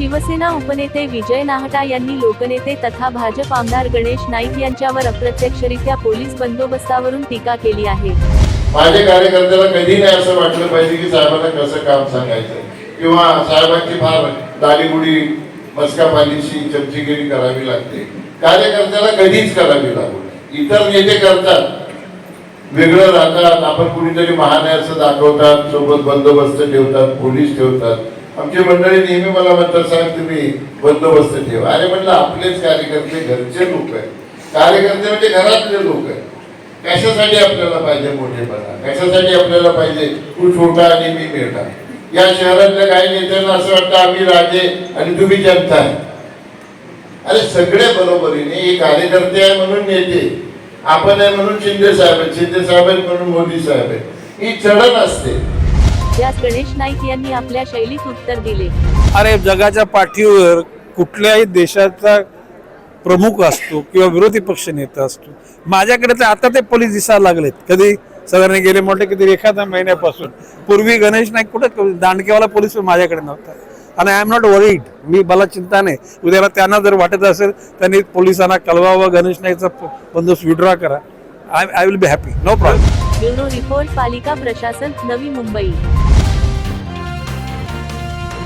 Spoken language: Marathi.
शिवसेना उपनेते विजय नाहटा यांनी लोकनेते तथा भाजप आमदार गणेश नाईक यांच्यावर अप्रत्यक्षरित्या पोलीस बंदोबस्तावरून टीका केली आहे. माझ्या कार्यकर्त्याला कधी नाही असं वाटलं पाहिजे की साहेबांना कसं काम सांगायचं. किंवा साहेबांची फार दाढीबुडी मस्का चमचीगिरी करावी लागते. कार्यकर्त्याला कधीच करावी लागू इतर नेते करतात. वेगळं राहतात. आपण कुणीतरी महानयाचं दाखवतात. सोबत बंदोबस्त ठेवतात. पोलीस ठेवतात. आमची मंडळी नेहमी मला म्हणतात साहेब तुम्ही बंदोबस्त ठेवा. अरे म्हणलं आपलेच कार्यकर्ते घरचे लोक आहेत. कार्यकर्ते म्हणजे घरातले लोक आहेत. कशासाठी आपल्याला पाहिजे मोठेपणा? कशासाठी आपल्याला पाहिजे तू छोटा आणि मी मेटा या शहरातल्या काही नेत्यांना असं वाटतं आम्ही राजे आणि तुम्ही जनता आहे. अरे सगळे बरोबरीने हे कार्यकर्ते आहे म्हणून नेते. आपण आहे म्हणून शिंदे साहेब आहेत शिंदे साहेब आहेत म्हणून मोदी साहेब आहेत. ही चढण असते. त्यास गणेश नाईक यांनी आपल्या शैलीत उत्तर दिले. अरे जगाच्या पाठीवर कुठल्याही देशाचा प्रमुख असतो किंवा विरोधी पक्ष नेता असतो. माझ्याकडे तर आता ते पोलीस दिसायला लागलेत. कधी साधारण गेले म्हटलं की एखाद्या महिन्यापासून. पूर्वी गणेश नाईक कुठं दांडकेवाला पोलीस माझ्याकडे नव्हता. आणि आय एम नॉट वरीड मी मला चिंता नाही उद्याला त्यांना जर वाटत असेल त्यांनी पोलिसांना कळवावं गणेश नाईकचा बंदोबस्त विड्रॉ करा. I I will be happy no problem bureau report पालिका प्रशासन नवी मुंबई.